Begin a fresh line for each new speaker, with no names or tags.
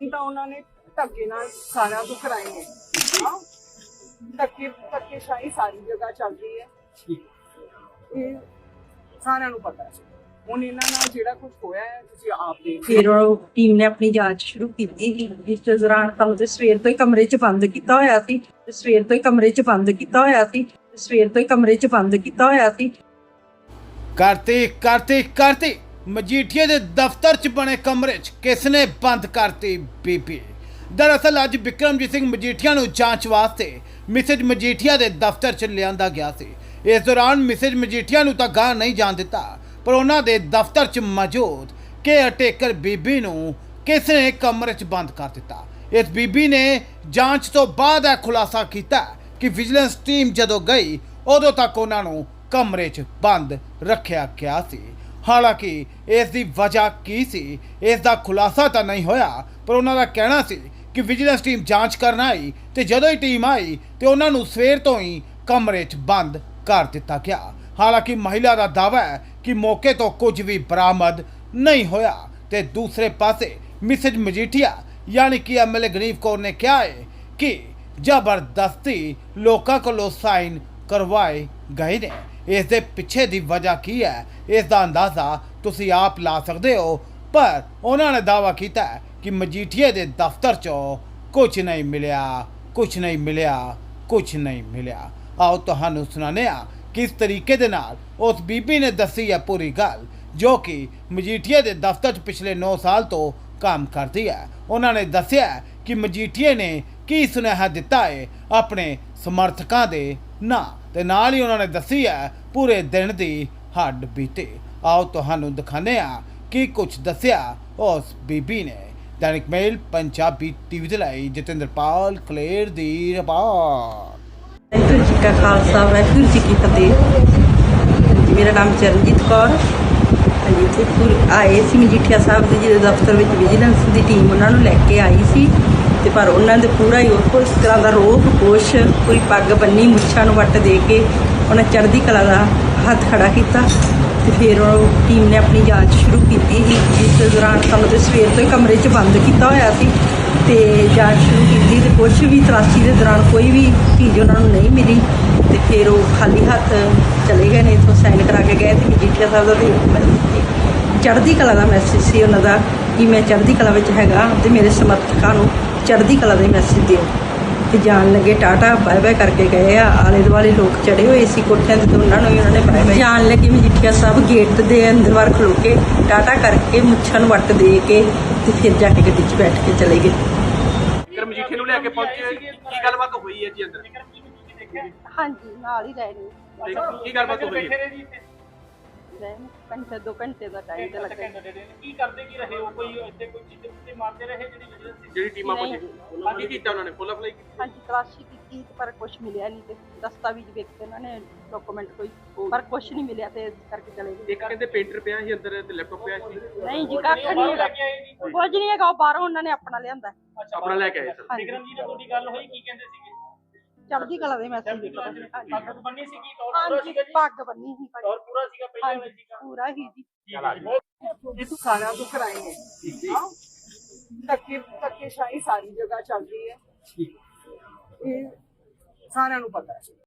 ਤਾਂ ਉਹਨਾਂ ਨੇ ਧੱਕੇ ਨਾਲ ਸਾਰਿਆਂ ਤੋਂ ਕਰਾਏ ਨੇ। ਹਾਂ। ਧੱਕੇ ਧੱਕੇ ਸ਼ਾਹੀ ਸਾਰੀ ਜਗ੍ਹਾ ਚੱਲ ਰਹੀ ਹੈ। ਇਹ ਸਾਰਿਆਂ ਨੂੰ ਪਤਾ ਹੈ। ਹੁਣ ਇਹਨਾਂ ਨਾਲ ਜਿਹੜਾ ਕੁਝ ਹੋਇਆ ਹੈ ਤੁਸੀਂ ਆਪ ਦੇਖ
ਫਿਰ ਉਹ ਟੀਮ ਨੇ ਆਪਣੀ ਜਾਂਚ ਸ਼ੁਰੂ ਕੀਤੀ ਜਿਸ ਦੌਰਾਨ ਤਾਂ ਉਹਦੇ ਸਵੇਰ ਤੋਂ ਹੀ ਕਮਰੇ 'ਚ ਬੰਦ ਕੀਤਾ ਹੋਇਆ ਸੀ। ਤੇ ਸਵੇਰ ਤੋਂ ਹੀ ਕਮਰੇ 'ਚ ਬੰਦ ਕੀਤਾ ਹੋਇਆ ਸੀ। ਤੇ ਸਵੇਰ ਤੋਂ ਹੀ ਕਮਰੇ 'ਚ ਬੰਦ ਕੀਤਾ ਹੋਇਆ ਸੀ।
ਕਰਤੀ ਕਰਤੀ ਕਰਤੀ ਮਜੀਠੀਏ ਦੇ ਦਫ਼ਤਰ 'ਚ ਬਣੇ ਕਮਰੇ 'ਚ ਕਿਸ ਨੇ ਬੰਦ ਕਰਤੀ ਬੀਬੀ? ਦਰਅਸਲ ਅੱਜ ਵਿਕਰਮਜੀਤ ਸਿੰਘ ਮਜੀਠੀਆ ਨੂੰ ਜਾਂਚ ਵਾਸਤੇ ਮਿਸਿਜ ਮਜੀਠੀਆ ਦੇ ਦਫ਼ਤਰ 'ਚ ਲਿਆਂਦਾ ਗਿਆ ਸੀ। ਇਸ ਦੌਰਾਨ ਮਿਸਿਜ਼ ਮਜੀਠੀਆ ਨੂੰ ਤਾਂ ਗਾਹ ਨਹੀਂ ਜਾਣ ਦਿੱਤਾ, ਪਰ ਉਹਨਾਂ ਦੇ ਦਫ਼ਤਰ 'ਚ ਮੌਜੂਦ ਕੇ ਅਟੇਕਰ ਬੀਬੀ ਨੂੰ ਕਿਸ ਨੇ ਕਮਰੇ 'ਚ ਬੰਦ ਕਰ ਦਿੱਤਾ? ਇਸ ਬੀਬੀ ਨੇ ਜਾਂਚ ਤੋਂ ਬਾਅਦ ਇਹ ਖੁਲਾਸਾ ਕੀਤਾ ਕਿ ਵਿਜੀਲੈਂਸ ਟੀਮ ਜਦੋਂ ਗਈ, ਉਦੋਂ ਤੱਕ ਉਹਨਾਂ ਨੂੰ ਕਮਰੇ 'ਚ ਬੰਦ ਰੱਖਿਆ ਗਿਆ ਸੀ। ਹਾਲਾਂਕਿ ਇਸ ਦੀ ਵਜ੍ਹਾ ਕੀ ਸੀ? ਇਸ ਦਾ ਖੁਲਾਸਾ ਤਾਂ ਨਹੀਂ ਹੋਇਆ, ਪਰ ਉਹਨਾਂ ਦਾ ਕਹਿਣਾ ਸੀ ਕਿ ਵਿਜੀਲੈਂਸ ਟੀਮ ਜਾਂਚ ਕਰਨ ਆਈ ਤੇ ਜਦੋਂ ਹੀ ਟੀਮ ਆਈ ਤੇ ਉਹਨਾਂ ਨੂੰ ਸਵੇਰ ਤੋਂ ਹੀ ਕਮਰੇ 'ਚ ਬੰਦ ਕਰ ਦਿੱਤਾ ਗਿਆ। ਹਾਲਾਂਕਿ ਮਹਿਲਾ ਦਾ ਦਾਅਵਾ ਹੈ ਕਿ ਮੌਕੇ ਤੋਂ ਕੁਝ ਵੀ ਬਰਾਮਦ ਨਹੀਂ ਹੋਇਆ ਤੇ ਦੂਸਰੇ ਪਾਸੇ ਮਿਸਿਜ਼ ਮਜੀਠੀਆ, ਯਾਨੀ ਕਿ ਐਮਐਲਏ ਗਰੀਬ ਕੌਰ ਨੇ ਕਿਹਾ ਹੈ ਕਿ ਜ਼ਬਰਦਸਤੀ ਲੋਕਾਂ ਕੋਲੋਂ ਸਾਈਨ ਕਰਵਾਏ ਗਏ ਨੇ। ਇਸ ਦੇ ਪਿੱਛੇ ਦੀ ਵਜ੍ਹਾ ਕੀ ਹੈ? ਇਸ ਦਾ ਅੰਦਾਜ਼ਾ ਤੁਸੀਂ ਆਪ ਲਾ ਸਕਦੇ ਹੋ, ਪਰ ਉਹਨਾਂ ਨੇ ਦਾਅਵਾ ਕੀਤਾ ਕਿ ਮਜੀਠੀਏ ਦੇ ਦਫ਼ਤਰ 'ਚੋਂ ਕੁਝ ਨਹੀਂ ਮਿਲਿਆ ਕੁਝ ਨਹੀਂ ਮਿਲਿਆ ਕੁਝ ਨਹੀਂ ਮਿਲਿਆ। ਆਓ ਤੁਹਾਨੂੰ ਸੁਣਾਉਂਦੇ ਹਾਂ ਕਿਸ ਤਰੀਕੇ ਦੇ ਨਾਲ ਉਸ ਬੀਬੀ ਨੇ ਦੱਸੀ ਹੈ ਪੂਰੀ ਗੱਲ, ਜੋ ਕਿ ਮਜੀਠੀਏ ਦੇ ਦਫ਼ਤਰ 'ਚ ਪਿਛਲੇ 9 ਸਾਲ ਤੋਂ ਕੰਮ ਕਰਦੀ ਹੈ। ਉਹਨਾਂ ਨੇ ਦੱਸਿਆ ਕਿ ਮਜੀਠੀਏ ਨੇ ਕੀ ਸੁਨੇਹਾ ਦਿੱਤਾ ਹੈ ਆਪਣੇ ਸਮਰਥਕਾਂ ਦੇ ਨਾਂ, ਤੇ ਨਾਲ ਹੀ ਉਹਨਾਂ ਨੇ ਦੱਸੀ ਹੈ, ਪੂਰੇ ਦਿਨ ਦੀ ਹੱਡ ਬੀਤੇ। ਆਓ ਤੁਹਾਨੂੰ ਦਿਖਾਉਂਦੇ ਹਾਂ ਕੀ ਕੁਝ ਦੱਸਿਆ ਉਸ ਬੀਬੀ ਨੇ। ਦੈਨਿਕ ਮੇਲ, ਪੰਜਾਬੀ ਟੀਵੀ ਦੇ ਲਈ ਜਤਿੰਦਰਪਾਲ ਕਲੇਰ ਦੀ ਰਿਪੋਰਟ।
ਵਾਹਿਗੁਰੂ ਜੀ ਕਾ ਖਾਲਸਾ, ਵਾਹਿਗੁਰੂ ਜੀ ਕੀ ਫਤਿਹ। ਮੇਰਾ ਨਾਮ ਚਰਨਜੀਤ ਕੌਰ। ਹਾਂਜੀ, ਇੱਥੇ ਆਏ ਸੀ ਮਜੀਠੀਆ ਸਾਹਿਬ ਦੇ ਜਿਹਦੇ ਦਫ਼ਤਰ ਵਿੱਚ ਵਿਜੀਲੈਂਸ ਦੀ ਟੀਮ ਉਹਨਾਂ ਨੂੰ ਲੈ ਕੇ ਆਈ ਸੀ। ਤੇ ਪਰ ਉਹਨਾਂ ਦੇ ਪੂਰਾ ਹੀ ਉਹ ਇਸ ਤਰ੍ਹਾਂ ਦਾ ਰੋਹ ਕੋਸ਼ ਕੋਈ ਪੱਗ ਬੰਨੀ ਮੁੱਛਾਂ ਨੂੰ ਵੱਟ ਦੇ ਕੇ ਉਹਨਾਂ ਚੜ੍ਹਦੀ ਕਲਾ ਦਾ ਹੱਥ ਖੜਾ ਕੀਤਾ ਤੇ ਫਿਰ ਉਹ ਟੀਮ ਨੇ ਆਪਣੀ ਜਾਂਚ ਸ਼ੁਰੂ ਕੀਤੀ ਸੀ। ਜਿਸ ਦੌਰਾਨ ਸਾਨੂੰ ਤੇ ਸਵੇਰ ਤੋਂ ਹੀ ਕਮਰੇ 'ਚ ਬੰਦ ਕੀਤਾ ਹੋਇਆ ਸੀ ਤੇ ਜਾਂਚ ਸ਼ੁਰੂ ਕੀਤੀ ਤੇ ਕੁਝ ਵੀ ਤਲਾਸ਼ੀ ਦੇ ਦੌਰਾਨ ਕੋਈ ਵੀ ਚੀਜ਼ ਉਹਨਾਂ ਨੂੰ ਨਹੀਂ ਮਿਲੀ ਤੇ ਫਿਰ ਉਹ ਖਾਲੀ ਹੱਥ ਚਲੇ ਗਏ ਨੇ, ਇੱਥੋਂ ਸਾਈਨ ਕਰਾ ਕੇ ਗਏ ਤੇ ਮਜੀਠੀਆ ਸਾਹਿਬ ਦਾ ਤੇ ਚੜ੍ਹਦੀ ਕਲਾ ਦਾ ਮੈਸੇਜ ਸੀ ਉਹਨਾਂ ਦਾ ਕਿ ਮੈਂ ਚੜ੍ਹਦੀ ਕਲਾ ਵਿੱਚ ਹੈਗਾ ਤੇ ਮੇਰੇ ਸਮਰਥਕਾਂ ਨੂੰ ਚੜ੍ਹਦੀ ਕਲਾ ਦਾ ਮੈਸੇਜ ਦਿਓ। ਤੇ ਜਾਣ ਲੱਗੇ ਟਾਟਾ ਬਾਏ ਬਾਏ ਕਰਕੇ ਗਏ ਆ। ਆਲੇ ਦੁਆਲੇ ਲੋਕ ਚੜੇ ਹੋਏ ਸੀ ਕੋਠਿਆਂ ਦੇ ਦੋਨਾਂ ਨੂੰ ਵੀ ਉਹਨਾਂ ਨੇ ਬਾਏ ਬਾਏ। ਜਾਣ ਲੱਗੇ ਮਜੀਠੀਆ ਸਾਹਿਬ ਗੇਟ ਦੇ ਅੰਦਰ ਬਾਹਰ ਖਲੋ ਕੇ ਟਾਟਾ ਕਰਕੇ ਮੁੱਛਾਂ ਨੂੰ ਵੱਟ ਦੇ ਕੇ ਤੇ ਫਿਰ ਜਾ ਕੇ ਗੱਡੀ 'ਚ ਬੈਠ ਕੇ ਚਲੇ ਗਏ।
ਮਜੀਠੀਆ ਨੂੰ ਲੈ ਕੇ ਪਹੁੰਚੇ ਕੀ ਗੱਲਬਾਤ ਹੋਈ ਹੈ ਜੀ ਅੰਦਰ?
ਹਾਂਜੀ ਨਾਲ ਹੀ ਰਹੇ ਨੇ
ਤੇ ਕੀ ਗੱਲਬਾਤ ਹੋਈ ਹੈ?
ਰਹੇ ਨੇ ਘੰਟੇ ਦੋ ਘੰਟੇ ਦਾ ਟਾਈਮ ਤੇ ਲੱਗਾ
ਕੀ ਕਰਦੇ ਕੀ ਰਹੇ? ਹੋ ਕੋਈ ਇੱਥੇ ਕੋਈ ਚੀਜ਼ ਉੱਤੇ ਮਾਰਦੇ ਰਹੇ ਜਿਹੜੀ ਵਿਜੀਲੈਂਸ ਦੀ
ਜਿਹੜੀ ਟੀਮਾਂ
ਨਹੀਂ।
ਪਹੁੰਚੀ ਕੀ ਕੀਤਾ ਉਹਨਾਂ ਨੇ ਫੁੱਲ ਅਪਲਾਈ ਕੀਤੀ।
ਹਾਂਜੀ ਤਲਾਸ਼ੀ ਕੀਤੀ ਤੇ ਪਰ ਕੁਝ ਮਿਲਿਆ ਨਹੀਂ ਤੇ ਦਸਤਾਵੇਜ਼ ਵੇਖੇ ਉਹਨਾਂ ਨੇ ਡਾਕੂਮੈਂਟ ਕੋਈ ਪਰ ਕੁਝ ਨਹੀਂ ਮਿਲਿਆ ਤੇ ਇਸ ਕਰਕੇ ਚਲੇ ਗਏ।
ਇੱਕ ਕਹਿੰਦੇ ਪੇਂਟਰ ਪਿਆ ਸੀ ਅੰਦਰ ਤੇ ਲੈਪਟਾਪ ਪਿਆ ਸੀ।
ਨਹੀਂ ਜੀ ਕੱਖ ਨਹੀਂ ਹੈਗਾ। ਕੁਝ ਨਹੀਂ ਹੈਗਾ ਉਹ ਬਾਹਰੋਂ ਉਹਨਾਂ ਨੇ ਆਪਣਾ ਲਿਆਂਦਾ।
ਆਪਣਾ ਲੈ ਕੇ ਆਏ ਸਰ।
ਵਿਕਰਮ ਜੀ ਨਾਲ ਤੁਹਾਡੀ ਗੱਲ ਹੋਈ ਕੀ ਕਹਿੰਦੇ ਸੀਗੇ?
ਚੜ੍ਹਦੀ ਕਲਾ ਦੇ ਮੈਸੇਜ ਦਿੱਤਾ ਹਾਂਜੀ।
ਪੱਗ ਬੰਨੀ ਸੀਗੀ ਟੌਰ ਪੂਰਾ
ਹਾਂਜੀ
ਸੀਗਾ ਜੀ?
ਪੱਗ ਬੰਨੀ ਸੀ ਭਾਜੀ।
ਟੌਰ ਪੂਰਾ ਸੀਗਾ ਪਹਿਲਾਂ ਵਿੱਚ
ਹਾਂਜੀ
ਸੀਗਾ?
ਪੂਰਾ ਹੀ ਜੀ।
ਇਹ ਤਾਂ ਸਾਰਿਆਂ ਤੋਂ ਕਰਾਏ ਨੇ ਹਾਂ। ਧੱਕੇ ਧੱਕੇ ਸ਼ਾਹੀ ਸਾਰੀ ਜਗ੍ਹਾ ਚੱਲ ਰਹੀ ਹੈ। ਇਹ ਸਾਰਿਆਂ ਨੂੰ ਪਤਾ ਹੈ।